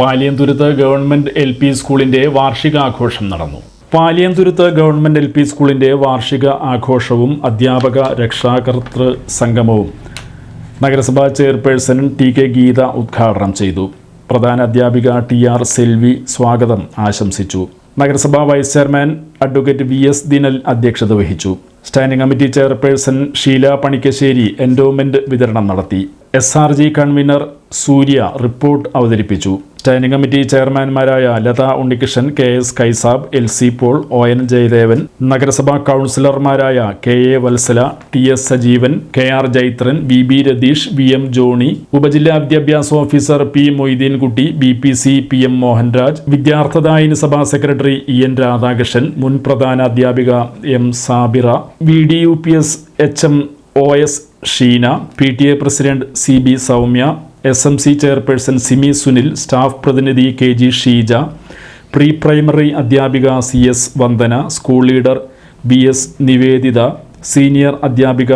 Paliyanthuruthu government L P സ്കൂളിന്റെ വാർഷികാഘോഷം നടന്നു. Paliyanthuruthu government L P സ്കൂളിന്റെ വാർഷിക ആഘോഷവും അധ്യാപക രക്ഷാകർതൃ സംഗമവും നഗരസഭാ ചെയർപേഴ്സൺ ടി കെ ഗീത ഉദ്ഘാടനം ചെയ്തു. പ്രധാന അധ്യാപിക ടി ആർ സെൽവി സ്വാഗതം ആശംസിച്ചു. നഗരസഭാ vice chairman advocate V S Dinal അധ്യക്ഷത വഹിച്ചു. Standing committee chairperson Sheela Panikkassery endowment വിതരണം നടത്തി. S R G convener Surya report അവതരിപ്പിച്ചു. Standing committee ചെയർമാൻമാരായ Latha Unnikrishnan K S Kaisab L C Paul O N Jayadevan നഗരസഭാ കൗൺസിലർമാരായ K A Vatsala T S Sajeevan K R Jaithran B B Ratheesh V M Johny ഉപജില്ലാ വിദ്യാഭ്യാസ officer P Moideenkutty B P C P M Mohanraj വിദ്യാർത്ഥദായിനി സഭാ secretary E N Radhakrishnan മുൻ പ്രധാന അധ്യാപിക M Sabira V D U P S H M O S Sheena P T A president C B Soumya S M C chairperson Simi Sunil staff പ്രതിനിധി K G Sheeja pre primary അധ്യാപിക C S Vandana school leader B S Niveditha senior അധ്യാപിക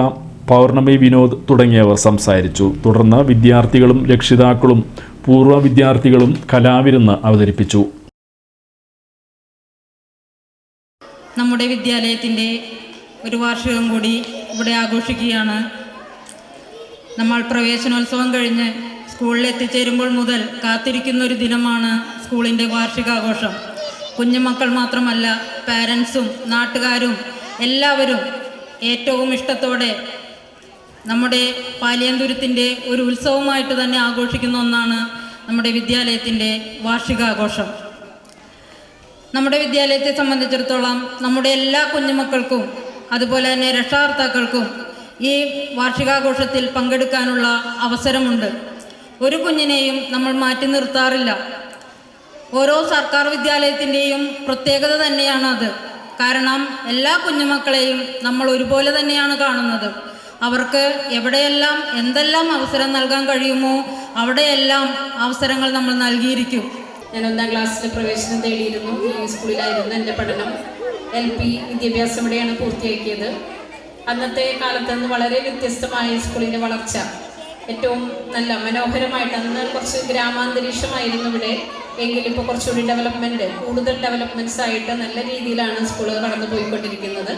പൗർണമി വിനോദ് തുടങ്ങിയവർ സംസാരിച്ചു. തുടർന്ന് വിദ്യാർത്ഥികളും രക്ഷിതാക്കളും പൂർവ വിദ്യാർത്ഥികളും കലാവിരുന്ന് അവതരിപ്പിച്ചു. നമ്മുടെ വിദ്യാലയത്തിന്റെ ഒരു വാർഷികം കൂടി ഇവിടെ ആഘോഷിക്കുകയാണ്. നമ്മൾ പ്രവേശനോത്സവം കഴിഞ്ഞ് സ്കൂളിൽ എത്തിച്ചേരുമ്പോൾ മുതൽ കാത്തിരിക്കുന്ന ഒരു ദിനമാണ് സ്കൂളിന്റെ വാർഷികാഘോഷം. കുഞ്ഞുമക്കൾ മാത്രമല്ല പാരൻസും നാട്ടുകാരും എല്ലാവരും ഏറ്റവും ഇഷ്ടത്തോടെ നമ്മുടെ പാലിയന്തുരത്തിന്റെ ഒരു ഉത്സവമായിട്ട് തന്നെ ആഘോഷിക്കുന്ന ഒന്നാണ് നമ്മുടെ വിദ്യാലയത്തിന്റെ വാർഷികാഘോഷം. നമ്മുടെ വിദ്യാലയത്തെ സംബന്ധിച്ചിടത്തോളം നമ്മുടെ എല്ലാ കുഞ്ഞുമക്കൾക്കും അതുപോലെ തന്നെ രക്ഷാകർത്താക്കൾക്കും ഈ വാർഷികാഘോഷത്തിൽ പങ്കെടുക്കാനുള്ള അവസരമുണ്ട്. ഒരു കുഞ്ഞിനെയും നമ്മൾ മാറ്റി നിർത്താറില്ല. ഓരോ സർക്കാർ വിദ്യാലയത്തിന്റെയും പ്രത്യേകത തന്നെയാണ് അത്. കാരണം എല്ലാ കുഞ്ഞുമക്കളെയും നമ്മൾ ഒരുപോലെ തന്നെയാണ് കാണുന്നത്. അവർക്ക് എവിടെയെല്ലാം എന്തെല്ലാം അവസരം നൽകാൻ കഴിയുമോ അവിടെയെല്ലാം അവസരങ്ങൾ നമ്മൾ നൽകിയിരിക്കും. ഞാൻ ഒന്നാം ക്ലാസ്സിൽ പ്രവേശനം തേടിയിരുന്നു. സ്കൂളിലായിരുന്നു എന്റെ പഠനം. എൽ പി വിദ്യാഭ്യാസം ഇവിടെയാണ് പൂർത്തിയാക്കിയത്. അന്നത്തെ കാലത്ത് നിന്ന് വളരെ വ്യത്യസ്തമായ സ്കൂളിന്റെ വളർച്ച. ഏറ്റവും നല്ല മനോഹരമായിട്ട് അന്ന് കുറച്ച് ഗ്രാമാന്തരീക്ഷമായിരുന്നു ഇവിടെ. എങ്കിലും ഇപ്പോൾ കുറച്ചുകൂടി ഡെവലപ്മെന്റ് കൂടുതൽ ഡെവലപ്മെന്റ്സ് ആയിട്ട് നല്ല രീതിയിലാണ് സ്കൂളുകൾ കടന്നു പോയിക്കൊണ്ടിരിക്കുന്നത്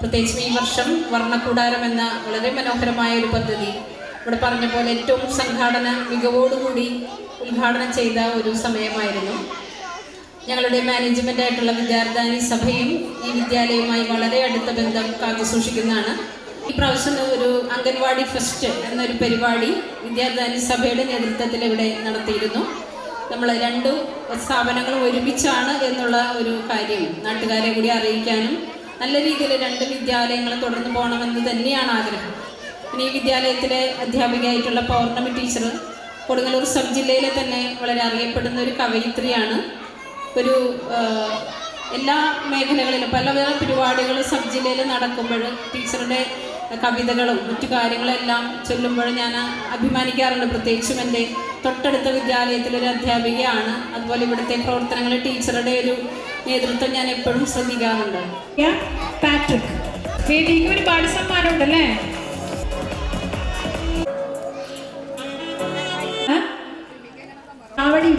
പ്രത്യേകിച്ചും ഈ വർഷം വർണക്കൂടാരം എന്ന വളരെ മനോഹരമായ ഒരു പദ്ധതി ഇവിടെ പറഞ്ഞ പോലെ ഏറ്റവും സംഘാടന മികവോടുകൂടി ഉദ്ഘാടനം ചെയ്ത ഒരു സമയമായിരുന്നു. ഞങ്ങളുടെ മാനേജ്മെന്റ് ആയിട്ടുള്ള വിദ്യാർത്ഥി സഭയും ഈ വിദ്യാലയവുമായി വളരെ അടുത്ത ബന്ധം കാത്തു പ്രാവശ്യം ഒരു അംഗൻവാടി ഫെസ്റ്റ് എന്നൊരു പരിപാടി വിദ്യാർത്ഥി സഭയുടെ നേതൃത്വത്തിൽ ഇവിടെ നടത്തിയിരുന്നു. നമ്മൾ രണ്ട് സ്ഥാപനങ്ങളും ഒരുമിച്ചാണ് എന്നുള്ള ഒരു കാര്യം നാട്ടുകാരെ കൂടി അറിയിക്കാനും നല്ല രീതിയിൽ രണ്ട് വിദ്യാലയങ്ങളും തുടർന്ന് പോകണമെന്ന് തന്നെയാണ് ആഗ്രഹം. പിന്നെ ഈ വിദ്യാലയത്തിലെ അധ്യാപികയായിട്ടുള്ള പൗർണമി ടീച്ചർ കൊടുങ്ങല്ലൂർ സബ് ജില്ലയിലെ തന്നെ വളരെ അറിയപ്പെടുന്ന ഒരു കവയിത്രിയാണ്. ഒരു എല്ലാ മേഖലകളിലും പല പല പരിപാടികൾ സബ് ജില്ലയിൽ നടക്കുമ്പോൾ ടീച്ചറുടെ കവിതകളും മറ്റു കാര്യങ്ങളെല്ലാം ചൊല്ലുമ്പോൾ ഞാൻ അഭിമാനിക്കാറുണ്ട്. പ്രത്യേകിച്ചും എന്റെ തൊട്ടടുത്ത വിദ്യാലയത്തിലൊരു അധ്യാപികയാണ്. അതുപോലെ ഇവിടുത്തെ പ്രവർത്തനങ്ങൾ ടീച്ചറുടെ ഒരു നേതൃത്വം ഞാൻ എപ്പോഴും ശ്രദ്ധിക്കാറുണ്ട്. പാട്രിക് വേദിക്ക് ഒരുപാട് സമ്മാനമുണ്ടല്ലേ? ആവണി